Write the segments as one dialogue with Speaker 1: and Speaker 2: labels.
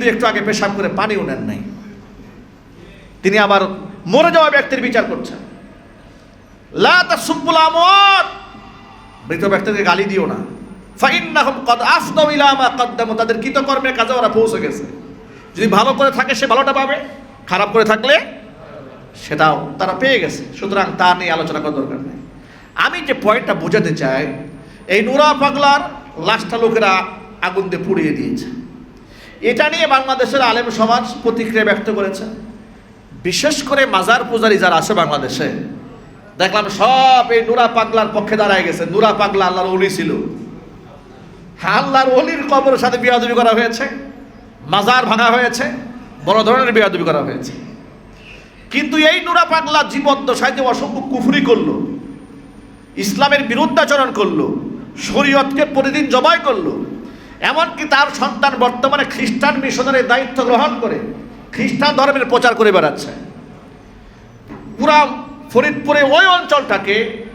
Speaker 1: কিন্তু একটু আগে পেশাব করে পানিও নেন নাই। তিনি আবার মরে যাওয়া ব্যক্তির বিচার করছেন। লা মৃত ব্যক্তিকে গালি দিও না। তাদের কৃতকর্মের কাজে ওরা পৌঁছে গেছে। যদি ভালো করে থাকে, সে ভালোটা পাবে। খারাপ করে থাকলে সেটাও তারা পেয়ে গেছে। সুতরাং তা নিয়ে আলোচনা করার দরকার নেই। আমি যে পয়েন্টটা বোঝাতে চাই, এই নুরা পাগলার লাশটা লোকেরা আগুন দিয়ে পুড়িয়ে দিয়েছে। এটা নিয়ে বাংলাদেশের আলেম সমাজ প্রতিক্রিয়া ব্যক্ত করেছে। বিশেষ করে মাজার পূজারি যারা আছে বাংলাদেশে দেখলাম সব এই নুরা পাগলার পক্ষে দাঁড়ায় গেছে। নুরা পাগলা আল্লাহর অলি ছিল। হ্যাঁ, আল্লাহর অলির কবরের সাথে বিয়াদবি করা হয়েছে মাজার ভাঙা হয়েছে বড় ধরনের বিয়াদবি করা হয়েছে। কিন্তু এই নুরা পাগলা জীবদ্দশায় যে অসংখ্য কুফরি করল ইসলামের বিরুদ্ধাচরণ করল শরীয়তকে প্রতিদিন জবাই করল এমনকি তার সন্তান বর্তমানে খ্রিস্টান মিশনের দায়িত্ব গ্রহণ করে খ্রিস্টান ধর্মের প্রচার করে বেড়াচ্ছে। পুরা ফরিদপুরে ওই অঞ্চলটাকে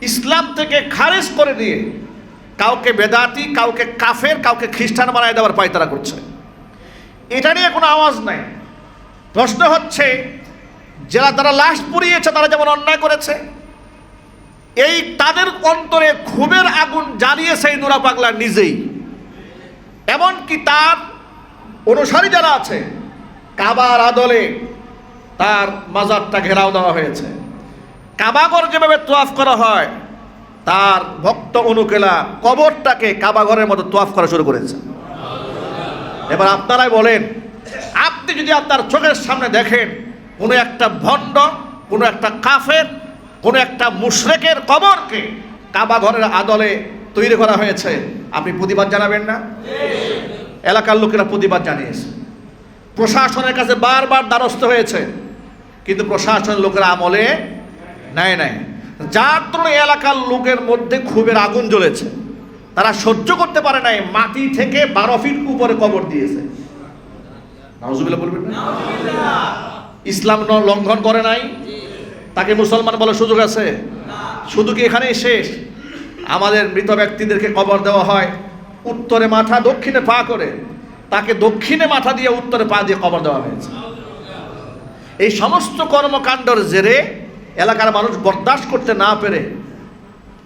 Speaker 1: ইসলাম থেকে খারেজ করে দিয়ে কাউকে বেদাতি, কাউকে কাফের, কাউকে খ্রিস্টান বানায় দেওয়ার পায়তারা করছে। এটা নিয়ে কোনো আওয়াজ নাই। প্রশ্ন হচ্ছে, যারা তারা লাশ পুড়িয়েছে, তারা যেমন অন্যায় করেছে, এই তাদের অন্তরে ক্ষোভের আগুন জ্বালিয়েছে এই নুরা পাগলা নিজেই। এমনকি তার অনুসারী যারা আছে, কাবার আদলে তার মাজারটা ঘেরাও দেওয়া হয়েছে। কাবাগর যেভাবে তোয়াফ করা হয়, তার ভক্ত অনুকেলা কবরটাকে কাবাগরের মতো তোয়াফ করা শুরু করেছে। এবার আপনারাই বলেন, আপনি যদি আপনার চোখের সামনে দেখেন, কোনো একটা ভণ্ড, কোনো একটা কাফের, কোনো একটা মুশরেকের কবরকে কাবাঘরের আদলে তৈরি করা হয়েছে, আপনি প্রতিবাদ জানাবেন না? এলাকার লোকেরা প্রতিবাদ জানিয়েছে। প্রশাসনের কাছে বারবার দ্বারস্থ হয়েছে, কিন্তু প্রশাসনের লোকেরা আমলে নেয় নাই। যার জন্য এলাকার লোকের মধ্যে ক্ষোভের আগুন জ্বলেছে। তারা সহ্য করতে পারে নাই, মাটি থেকে বারো ফিট উপরে কবর দিয়েছে। ইসলাম লঙ্ঘন করে নাই? তাকে মুসলমান বলার সুযোগ আছে? শুধু কি এখানেই শেষ? আমাদের মৃত ব্যক্তিদেরকে কবর দেওয়া হয়। উত্তরে মাথা, দক্ষিণে পা করে। তাকে দক্ষিণে মাথা দিয়ে উত্তরে পা দিয়ে কবর দেওয়া হয়েছে। এই সমস্ত কর্মকাণ্ডর জেরে এলাকার মানুষ বরদাস্ত করতে না পেরে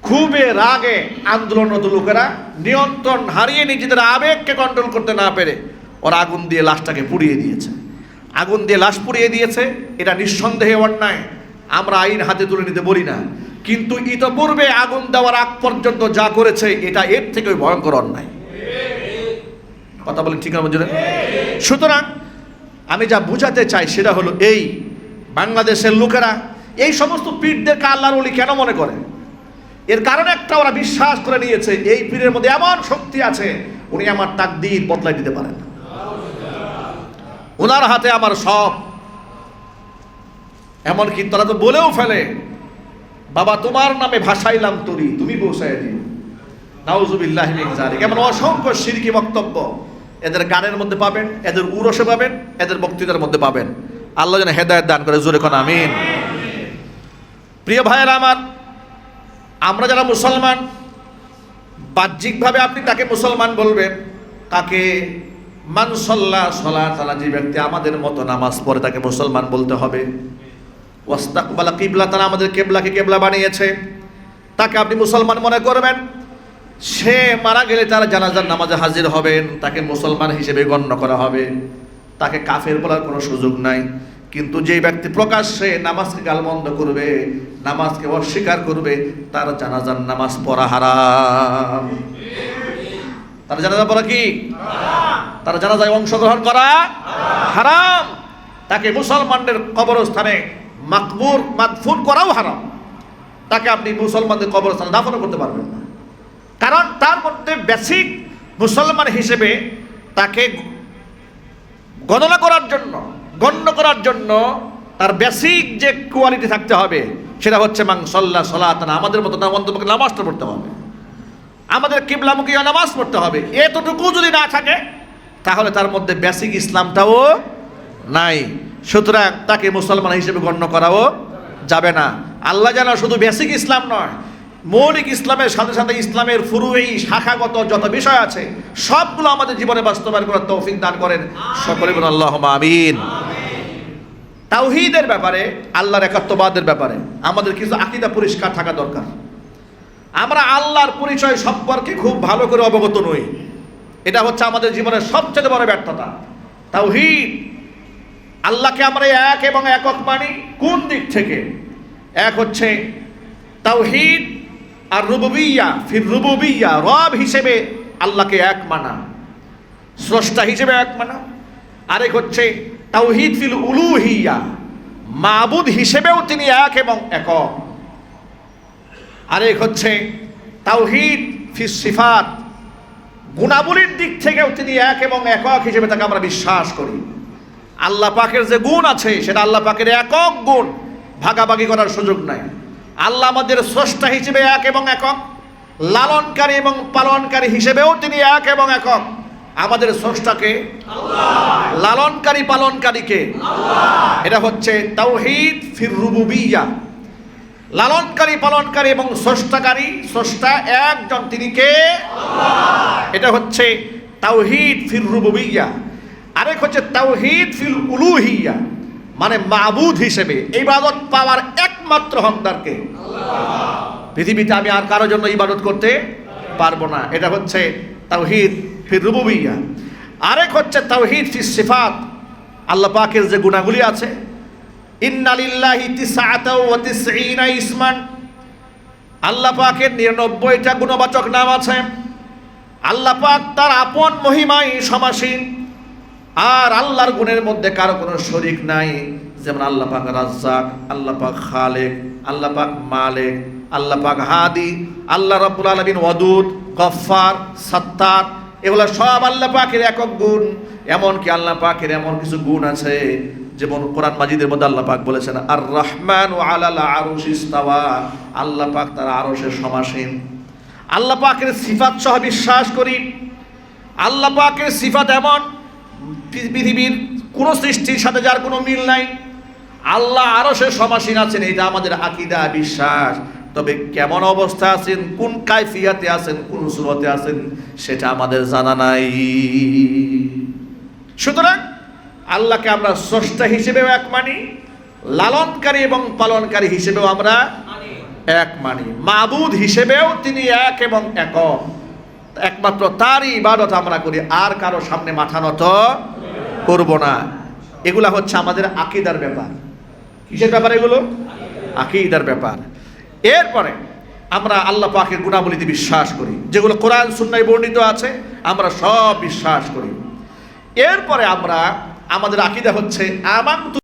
Speaker 1: খুবই রাগে আন্দোলনরত লোকেরা নিয়ন্ত্রণ হারিয়ে নিজেদের আবেগকে কন্ট্রোল করতে না পেরে ওরা আগুন দিয়ে লাশটাকে পুড়িয়ে দিয়েছে। আগুন দিয়ে লাশ পুড়িয়ে দিয়েছে, এটা নিঃসন্দেহে অন্যায়। আমরা আইন হাতে তুলে নিতে বলি না। কিন্তু ইতপূর্বে আগুন দেওয়ার আগ পর্যন্ত যা করেছে, এটা এর থেকে ভয়ঙ্কর অন্যায়। কথা বলেন ঠিক আছে সুতরাং আমি যা বুঝাতে চাই সেটা হলো এই, বাংলাদেশের লোকেরা এই সমস্ত পীরদেরকে আল্লাহর ওলি কেন মনে করে? এর কারণ একটা ওরা বিশ্বাস করে নিয়েছে, এই পীরের মধ্যে এমন শক্তি আছে, উনি আমার তাকদির বদলাই দিতে পারেন ওনার হাতে আমার সব এমনকি তারা তো বলেও ফেলে, বাবা, তোমার নামে ভাসাইলাম তরি, তুমি বসায় দিও। নাউজুবিল্লাহ এমন অসংখ্য সিরকি বক্তব্য এদের গানের মধ্যে পাবেন, এদের উরসে পাবেন, এদের বক্তৃতার মধ্যে পাবেন। আল্লাহ যেন হেদায়ত দান করে, জোরে কোন আমিন। প্রিয় ভাইয়েরা আমার, আমরা যারা মুসলমান, বাহ্যিকভাবে আপনি তাকে মুসলমান বলবেন, তাকে মানসল্লা সলা তালা যে ব্যক্তি আমাদের মতো নামাজ পড়ে তাকে মুসলমান বলতে হবে। ওয়াস্তাকবালা কিবলা, তারা আমাদের কেবলাকে কেবলা বানিয়েছে। তাকে আপনি মুসলমান মনে করবেন? সে মারা গেলে তারা জানাজার নামাজে হাজির হবেন, তাকে মুসলমান হিসেবে গণ্য করা হবে। তাকে কাফের বলার কোনো সুযোগ নাই। কিন্তু যে ব্যক্তি প্রকাশ্যে নামাজকে গালমন্দ করবে, নামাজকে অস্বীকার করবে, তার জানাজার নামাজ পড়া হারাম। তার জানাজা পড়া কি? তার জানাজায় অংশগ্রহণ করা হারাম। তাকে মুসলমানদের কবরস্থানে মাকবুর মাদফুন করাও হারাম। তাকে আপনি মুসলমানদের কবরস্থানে দাফনও করতে পারবেন না। কারণ তার মধ্যে বেসিক মুসলমান হিসেবে তাকে গণনা করার জন্য, গণ্য করার জন্য তার বেসিক যে কোয়ালিটি থাকতে হবে, সেটা হচ্ছে মাংসল্লা সলাতনা, আমাদের মতো না অন্তপক্ষে নামাজটা পড়তে হবে। আমাদের কিবলামুখী নামাজ পড়তে হবে। এতটুকু যদি না থাকে, তাহলে তার মধ্যে বেসিক ইসলামটাও নাই। সুতরাং তাকে মুসলমান হিসেবে গণ্য করাও যাবে না। আল্লাহ জানা শুধু বেসিক ইসলাম নয়, মৌলিক ইসলামের সাথে সাথে ইসলামের ফুরুই শাখাগত যত বিষয় আছে, সবগুলো আমাদের জীবনে বাস্তবায়ন করার তৌফিক দান করেন। সকলে আল্লাহ আমিন। তাওহীদের ব্যাপারে, আল্লাহর একাত্মবাদের ব্যাপারে আমাদের কিছু আকিদা পরিষ্কার থাকা দরকার। আমরা আল্লাহর পরিচয় সম্পর্কে খুব ভালো করে অবগত নই। এটা হচ্ছে আমাদের জীবনের সবচেয়ে বড় ব্যর্থতা। তাওহীদ আল্লাহকে আমরা এক এবং একক মানি। কোন দিক থেকে? এক হচ্ছে তাওহিদ আর রুবুবিয়া, ফির রুবুবিয়া, রব হিসেবে আল্লাহকে এক মানা। স্রষ্টা হিসেবে এক মানা। আরেক হচ্ছে তাওহিদ ফিল উলুহিয়া, মাবুদ হিসেবেও তিনি এক এবং একক। আরেক হচ্ছে তাওহিদ ফিস সিফাত, গুণাবলীর দিক থেকেও তিনি এক এবং একক হিসেবে তাকে আমরা বিশ্বাস করি। আল্লাহ পাকের যে গুণ আছে, সেটা আল্লাহ পাকের একক গুণ। ভাগাভাগি করার সুযোগ নাই। আল্লাহ আমাদের স্রষ্টা হিসেবে এক এবং একক। লালনকারী এবং পালনকারী হিসেবেও তিনি এক এবং একক। আমাদের স্রষ্টাকে লালনকারী, পালনকারীকে এটা হচ্ছে তাওহিদ ফির রুবুবিয়া। লালনকারী, পালনকারী এবং স্রষ্টাকারী, স্রষ্টা একজন তিনি কে? এটা হচ্ছে তাওহিদ ফির রুবুবিয়া। আরেক হচ্ছে তাওহিদ ফিল উলুহিয়া মানে মাবুদ হিসেবে। ইবাদত পাওয়ার একমাত্র হকদারকে। পৃথিবীতে আমি আর কারোর জন্য ইবাদত করতে পারব না। এটা হচ্ছে তাওহীদ ফির রুবুবিয়া। আরেক হচ্ছে তাওহিদ ফিস সিফাত। আল্লাহ পাকের যে গুণাগুলি আছে ইন্নালিল্লাহি তিসআতাও ওয়া তিসঈনা ইসমান। আল্লাহ পাকের নিরানব্বইটা গুণবাচক নাম আছে। আল্লাহ পাক তার আপন মহিমায় সমাসীন। আর আল্লাহর গুণের মধ্যে কারও কোনো শরিক নাই। যেমন আল্লাহ পাক রাজ্জাক, আল্লাহ পাক খালেক, আল্লাহ পাক মালেক, আল্লাহ পাক হাদি, আল্লাহ রাব্বুল আলামিন ওয়াদুদ, গফফার, সাত্তার, এগুলো সব আল্লাহ পাকের একক গুণ। এমনকি আল্লাহ পাকের এমন কিছু গুণ আছে, যেমন কোরআন মাজিদের মধ্যে আল্লাহ পাক বলেছেন আর রহমান ও আলাল আরশ ইস্তাওয়া আল্লাহ পাক তার আরশের সমাসীন। আল্লাহ পাকের সিফাত সহ বিশ্বাস করি। আল্লাহ পাকের সিফাত এমন পৃথিবীর কোনো সৃষ্টির সাথে যার কোনো মিল নাই। আল্লাহ আরও সে সমাসীন আছেন এটা আমাদের আকিদা বিশ্বাস। তবে কেমন অবস্থা আছেন কোন কাইফিয়াতে আছেন কোন সুরতে আছেন সেটা আমাদের জানা নাই। সুতরাং আল্লাহকে আমরা স্রষ্টা হিসেবেও এক মানি লালনকারী এবং পালনকারী হিসেবেও আমরা এক মানি। মাবুদ হিসেবেও তিনি এক এবং একক। একমাত্র তারই ইবাদত আমরা করি, আর কারও সামনে মাথা নত করব না। এগুলা হচ্ছে আমাদের আকিদার ব্যাপার। কিসের ব্যাপার এগুলো? আকিদার ব্যাপার। এরপরে আমরা আল্লাহ পাকের গুণাবলীতে বিশ্বাস করি। যেগুলো কোরআন, সুন্নায় বর্ণিত আছে, আমরা সব বিশ্বাস করি। এরপরে আমরা, আমাদের আকিদা হচ্ছে, আমান্তু